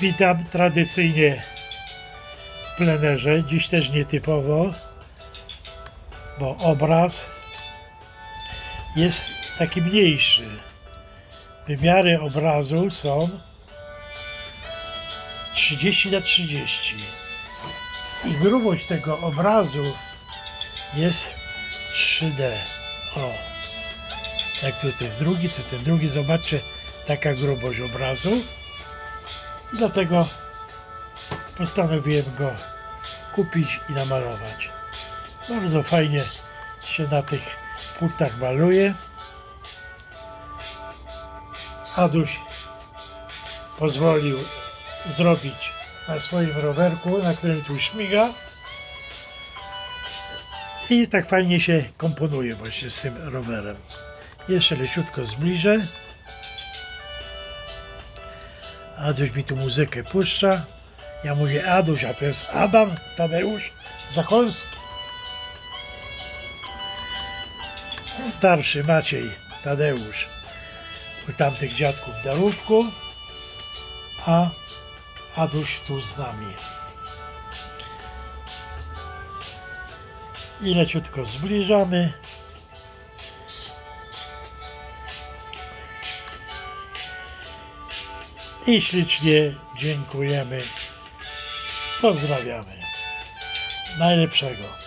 Witam tradycyjnie w plenerze. Dziś też nietypowo, bo obraz jest taki mniejszy. Wymiary obrazu są 30 na 30 i grubość tego obrazu jest 3D. O, jak tutaj drugi, to ten drugi, zobaczcie, taka grubość obrazu. Dlatego postanowiłem go kupić i namalować. Bardzo fajnie się na tych płytach maluje. Aduś pozwolił zrobić na swoim rowerku, na którym tu śmiga. I tak fajnie się komponuje właśnie z tym rowerem. Jeszcze leciutko zbliżę. Aduś mi tu muzykę puszcza. Ja mówię Aduś, a to jest Adam Tadeusz Zakolski. Starszy Maciej Tadeusz u tamtych dziadków w Darówku, a Aduś tu z nami. I leciutko zbliżamy. I ślicznie dziękujemy. Pozdrawiamy. Najlepszego.